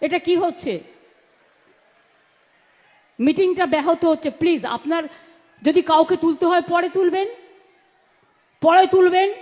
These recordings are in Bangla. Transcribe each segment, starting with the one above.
এটা কি হচ্ছে? মিটিংটা ব্যাহত হচ্ছে, প্লিজ, আপনার যদি কাউকে তুলতে হয়, পরে তুলবেন। পরে তুলবেন।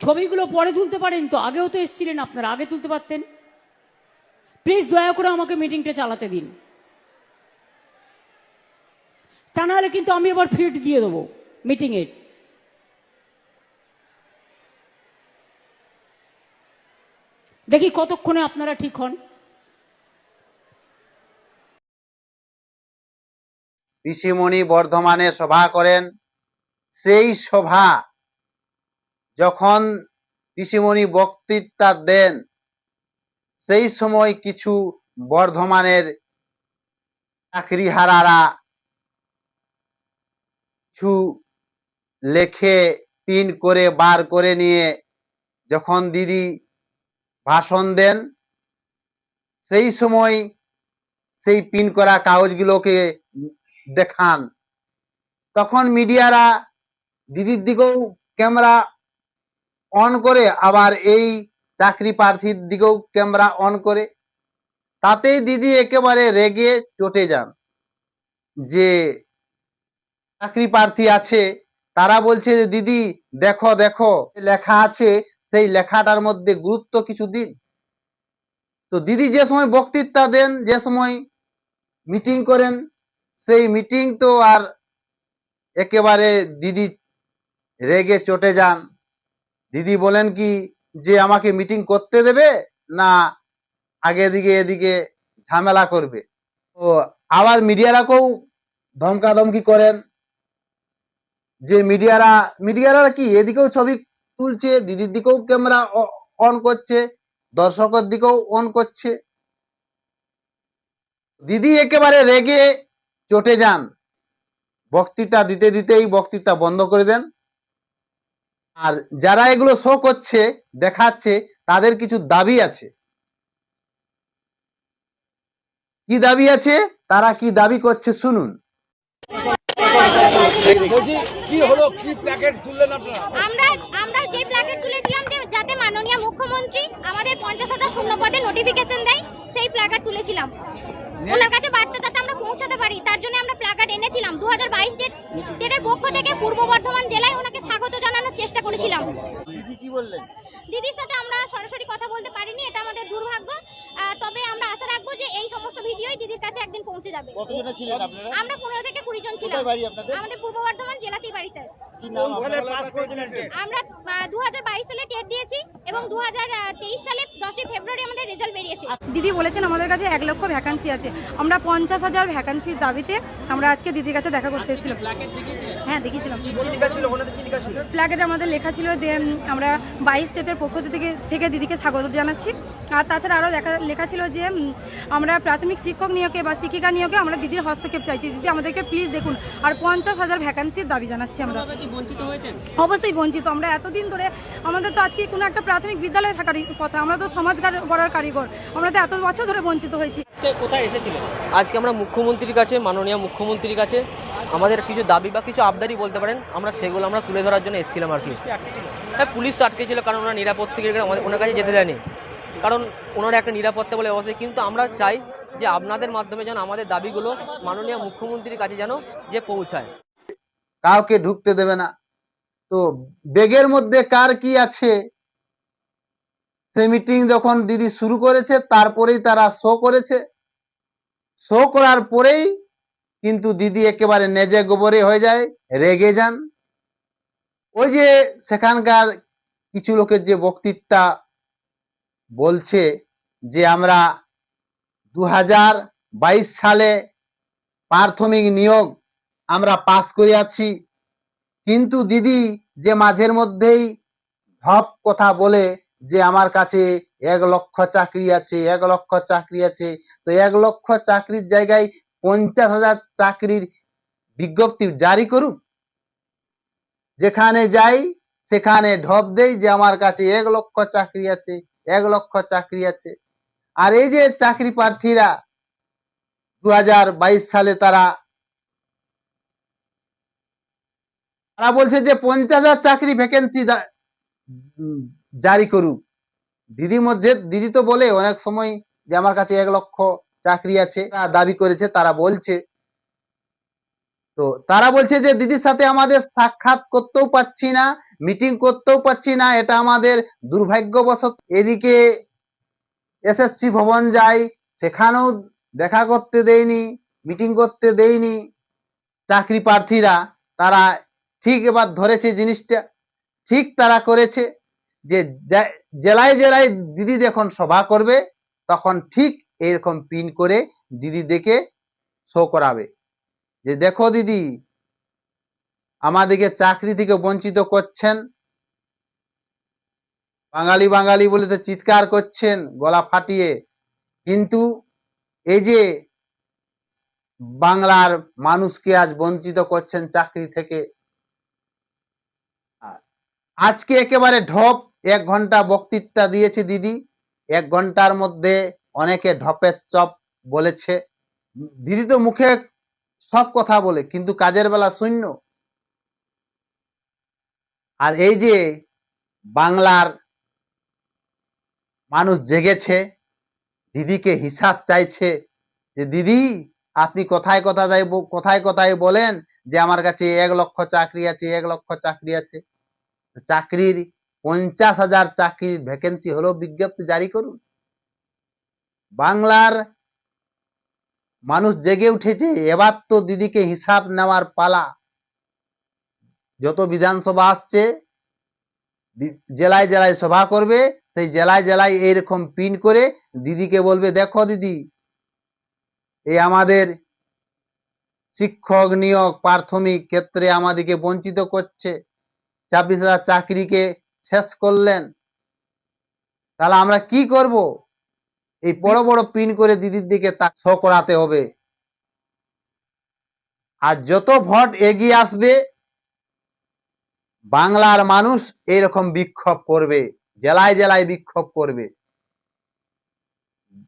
ছবিগুলো পরে তুলতে পারেন তো, আগেও তো এসেছিলেন আপনারা, আগে তুলতে পারতেন। প্লিজ দয়া করে আমাকে মিটিংটা চালাতে দিন। তা নাহলে কিন্তু আমি আবার ফিট দিয়ে দেবো মিটিংয়ের। দেখি কতক্ষণে আপনারা ঠিক হন। ঋষিমণি বর্ধমানে সভা করেন। সেই সভা যখন ঋষিমণি বক্তৃতা দেন, সেই সময় কিছু বর্ধমানের চাকরিহারারা কিছু লেখে, পিন করে, বার করে নিয়ে যখন দিদি ভাষণ দেন। সেই সময় সেই পিন করা কাগজগুলোকে দেখান। তখন মিডিয়ারা দিদির দিকেও ক্যামেরা অন করে, আবার এই চাকরি প্রার্থীর দিকেও ক্যামেরা অন করে। তাতেই দিদি একেবারে রেগে চটে যান যে, চাকরি প্রার্থী আছে, তারা বলছে যে, দিদি, দেখো দেখো, লেখা আছে সেই লেখাটার মধ্যে গুরুত্ব কিছু দিন। তো দিদি যে সময় বক্তৃতা দেন, যে সময় মিটিং করেন, সেই মিটিং তো আর একেবারে দিদি রেগে চটে যান। দিদি বলেন কি, যে আমাকে মিটিং করতে দেবে না আগে দিকে এদিকে ঝামেলা করবে? তো আবার মিডিয়ারাকেও ধমকাধমকি করেন। যে মিডিয়ারা মিডিয়ারা কি, এদিকেও ছবি তুলছে, দিদির দিকেও ক্যামেরা অন করছে দর্শকের দিকেও অন করছে। দিদি একেবারে রেগে চটে যান। বক্তৃতা দিতে দিতেই বক্তৃতা বন্ধ করে দেন। আর যারা এগুলো শো করছে, দেখাচ্ছে, তাদের কিছু দাবি আছে। কি দাবি আছে? তারা কি দাবি করছে, শুনুন। বলছি কি হলো? কি প্যাকেট তুললেন আপনারা? আমরা আমরা যে প্ল্যাকেট তুলেছিলাম যাতে মাননীয় মুখ্যমন্ত্রী আমাদের পঞ্চাশ হাজার শূন্য পদে নোটিফিকেশন দেয় সেই প্ল্যাকার্ড তুলেছিলাম। ওনার কাছে বার্তা যাতে আমরা পৌঁছাতে পারি তার জন্য আমরা প্ল্যাকার্ড এনেছিলাম। দু হাজার বাইশ ডেট ডেটের পক্ষ থেকে পূর্ব বর্ধমান জেলায় ওনাকে স্বাগত জানানোর চেষ্টা করেছিলাম। দিদি কি বললেন? দিদির সাথে আমরা সরাসরি কাছে একদিন পৌঁছে যাবে। কতজনে ছিলেন আপনারা? আমরা পনেরো থেকে কুড়ি জন ছিলাম। বাড়ি আপনাদের? আমাদের পূর্ব বর্ধমান জেলাতেই বাড়ি স্যার। কি নাম আপনারা পাস করেছিলেন আমরা দু হাজার বাইশ সালে টেট দিয়েছি এবং দু হাজার তেইশ সালে 10 ফেব্রুয়ারি আমাদের রেজাল্ট বেরিয়েছে। দিদি বলেছেন আমাদের কাছে 1 লক্ষ ভ্যাকেন্সি আছে। আমরা পঞ্চাশ হাজার ভ্যাকান্সির দাবিতে আমরা আজকে দিদির কাছে দেখা করতে এসেছিলাম। হ্যাঁ দেখেছিলাম প্ল্যাকেটে আমাদের লেখা ছিল যে আমরা বাইশ স্টেটের পক্ষ থেকে থেকে দিদিকে স্বাগত জানাচ্ছি। আর তাছাড়া আরও দেখা লেখা ছিল যে আমরা প্রাথমিক শিক্ষক নিয়োগে বা শিক্ষিকা নিয়োগে আমরা দিদির হস্তক্ষেপ চাইছি। দিদি আমাদেরকে প্লিজ দেখুন। আর পঞ্চাশ হাজার ভ্যাকান্সির দাবি জানাচ্ছি আমরা। অবশ্যই বঞ্চিত। আমরা এতদিন ধরে আমাদের তো আজকে কোনো একটা প্রাথমিক বিদ্যালয়ে থাকার কথা। আমরা তো সমাজ গড়ার কারিগর। আমরা তো এত বছর ধরে বঞ্চিত হয়েছি। আজকে আমরা মুখ্যমন্ত্রীর কাছে মাননীয় মুখ্যমন্ত্রীর কাছে আমাদের কিছু দাবি বা কিছু আবদারি বলতে পারেন আমরা সেগুলো আমরা তুলে ধরার জন্য এসেছিলাম আর কি। হ্যাঁ পুলিশ তো আটকে ছিল কারণ ওনারা নিরাপত্তা থেকে আমাদের ওনার কাছে যেতে দেয়নি। কারণ ওনারা একটা নিরাপত্তা বলে অবশ্যই কিন্তু আমরা চাই যে আপনাদের মাধ্যমে যেন আমাদের দাবিগুলো মাননীয় মুখ্যমন্ত্রীর কাছে যেন যে পৌঁছায়। কাউকে ঢুকতে দেবে না। তো বেগের মধ্যে কার কি আছে? সে মিটিং যখন দিদি শুরু করেছে তারপরেই তারা শো করেছে। শো করার পরেই কিন্তু দিদি একেবারে নেজে গোবরে হয়ে যায়, রেগে যান। ওই যে সেখানকার কিছু লোকের যে বক্তৃতা বলছে যে আমরা দু সালে প্রাথমিক নিয়োগ আমরা পাস করে আছি কিন্তু দিদি যে মাঝের মধ্যেই ধপ কথা বলে যে আমার কাছে এক লক্ষ চাকরি আছে, এক লক্ষ চাকরি আছে। তো এক লক্ষ চাকরির জায়গায় পঞ্চাশ হাজার চাকরির বিজ্ঞপ্তি জারি করুক যেখানে যাই, সেখানে ঢপ দেই যে আমার কাছে এক লক্ষ চাকরি আছে, এক লক্ষ চাকরি আছে। আর এই যে চাকরি প্রার্থীরা দু হাজার বাইশ সালে তারা তারা বলছে যে পঞ্চাশ হাজার চাকরি ভ্যাকেন্সি জারি করুক। দিদি মধ্যে, দিদি তো বলে অনেক সময় যে আমার কাছে এক লক্ষ চাকরি আছে দাবি করেছে, তারা বলছে। তো তারা বলছে যে দিদির সাথে আমাদের সাক্ষাৎ করতেও পাচ্ছি না মিটিং করতেও পাচ্ছি না, এটা আমাদের দুর্ভাগ্যবশত। এদিকে এসএসসি ভবন যাই সেখানেও দেখা করতে দেয়নি মিটিং করতে দেয়নি চাকরি প্রার্থীরা। তারা ঠিক এবার ধরেছে জিনিসটা, ঠিক তারা করেছে যে জেলায় জেলায় দিদি যখন সভা করবে, তখন ঠিক এরকম পিন করে দিদি দেখে শো করাবে। যে দেখো দিদি, আমাদেরকে চাকরি থেকে বঞ্চিত করছেন, বাঙালি বাঙালি বলে তো চিৎকার করছেন, গলা ফাটিয়ে। কিন্তু এই যে বাংলার মানুষকে আজ বঞ্চিত করছেন চাকরি থেকে আজকে একেবারে ঢপ এক ঘণ্টা বক্তৃতা দিয়েছে দিদি। এক ঘণ্টার মধ্যে অনেকে ঢপের চপ বলেছে। দিদি তো মুখে সব কথা বলে, কিন্তু কাজের বেলা শূন্য। আর এই যে বাংলার মানুষ জেগেছে, দিদিকে হিসাব চাইছে যে, দিদি, আপনি কোথায় কোথায় ব- কোথায় কোথায় বলেন যে, আমার কাছে এক লক্ষ চাকরি আছে, এক লক্ষ চাকরি আছে। চাকরির পঞ্চাশ হাজার চাকরির ভ্যাকেন্সি হলো বিজ্ঞপ্তি জারি করুন। বাংলার মানুষ জেগে উঠেছে, এবার তো দিদিকে হিসাব নেওয়ার পালা। যত বিধানসভা আসছে জেলায় জেলায় সভা করবে, সেই জেলায় জেলায় এইরকম পিন করে দিদিকে বলবে, দেখো দিদি এই আমাদের শিক্ষক নিয়োগ প্রাথমিক ক্ষেত্রে আমাদেরকে বঞ্চিত করছে। ছাব্বিশ হাজার চাকরিকে শেষ করলেন। তাহলে আমরা কি করব? এই বড় বড় পিন করে দিদির দিকে তা শো করাতে হবে। আর যত ভোট এগিয়ে আসবে, বাংলার মানুষ এরকম বিক্ষোভ করবে, জেলায় জেলায় বিক্ষোভ করবে।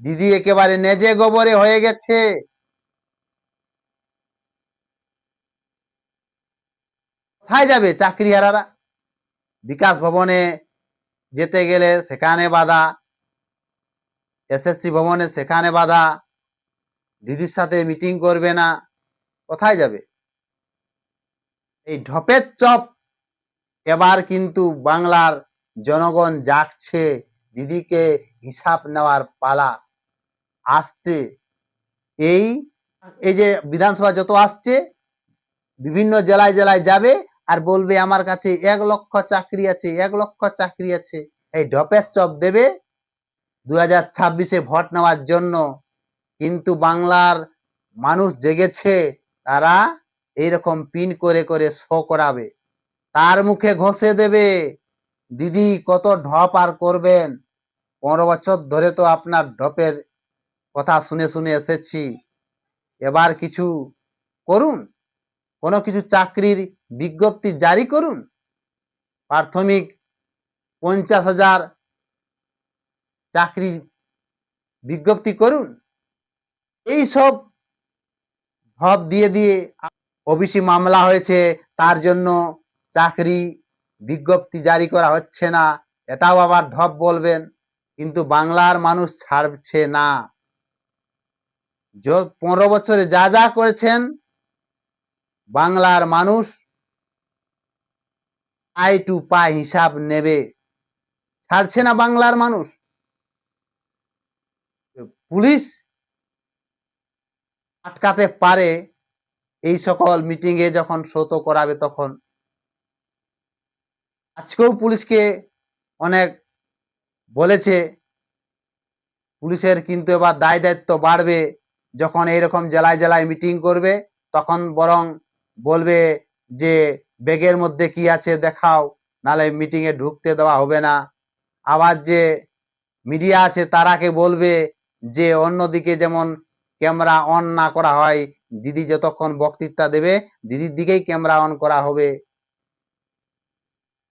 দিদি একেবারে নেজে গোবরে হয়ে গেছে। কোথায় যাবে চাকরিহারারা? বিকাশ ভবনে যেতে গেলে সেখানে বাধা, এসএসসি ভবনে সেখানে বাধা, দিদির সাথে মিটিং করবে না, কোথায় যাবে? এই ঢপের চপ এবার কিন্তু বাংলার জনগণ জাগছে, দিদিকে হিসাব নেওয়ার পালা আসছে। এই এই যে বিধানসভা যত আসছে, বিভিন্ন জেলায় জেলায় যাবে আর বলবে, আমার কাছে এক লক্ষ চাকরি আছে, এক লক্ষ চাকরি আছে। এই ঢপের চপ দেবে দু হাজার ছাব্বিশে ভোট নেওয়ার জন্য। কিন্তু বাংলার মানুষ জেগেছে, তারা এইরকম পিন করে করে শো করাবে। তার মুখে ঘষে দেবে, দিদি, কত ঢপ আর করবেন? পনেরো বছর ধরে তো আপনার ঢপের কথা শুনে শুনে এসেছি। এবার কিছু করুন। কোনো কিছু চাকরির বিজ্ঞপ্তি জারি করুন? প্রাথমিক পঞ্চাশ হাজার চাকরি বিজ্ঞপ্তি করুন। এই সব ভাব দিয়ে দিয়ে ওবিসি মামলা হয়েছে, তার জন্য চাকরি বিজ্ঞপ্তি জারি করা হচ্ছে না, এটাও আবার ঢপ বলবেন, কিন্তু বাংলার মানুষ ছাড়ছে না। পনেরো বছরে যা যা করেছেন বাংলার মানুষ আই টু পাই হিসাব নেবে। ছাড়ছে না বাংলার মানুষ? পুলিশ আটকাতে পারে এই সকল মিটিং এ যখন শোতো করাবে তখন। আজকেও পুলিশকে অনেক বলেছে, পুলিশের কিন্তু এবার দায় দায়িত্ব বাড়বে যখন এইরকম জেলায় জেলায় মিটিং করবে, তখন বরং বলবে যে ব্যাগের মধ্যে কি আছে দেখাও, নালে মিটিং এ ঢুকতে দেওয়া হবে না। আবার যে মিডিয়া আছে তারাকে বলবে যে, অন্যদিকে যেমন ক্যামেরা অন না করা হয়, দিদি যতক্ষণ বক্তৃতা দেবে, দিদির দিকেই ক্যামেরা অন করা হবে।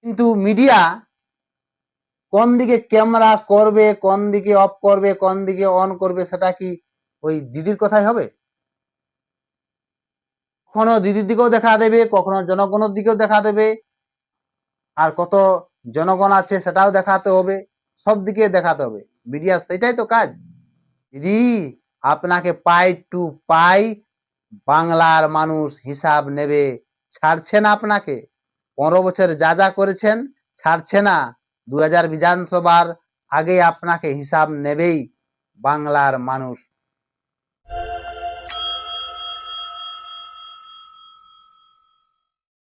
কিন্তু মিডিয়া কোন দিকে ক্যামেরা করবে, কোন দিকে অফ করবে, কোন দিকে অন করবে, সেটা কি ওই দিদির কথাই হবে? কখনো দিদির দিকেও দেখা দেবে, কখনো জনগণের দিকেও দেখা দেবে। আর কত জনগণ আছে সেটাও দেখাতে হবে, সব দিকে দেখাতে হবে। মিডিয়া, সেটাই তো কাজ। দিদি, আপনাকে পাই টু পাই বাংলার মানুষ হিসাব নেবে। ছাড়ছে না আপনাকে। পনেরো বছর যা যা করেছেন, ছাড়ছে না। দু হাজার বিধানসভার আগে আপনাকে হিসাব নেবেই বাংলার মানুষ।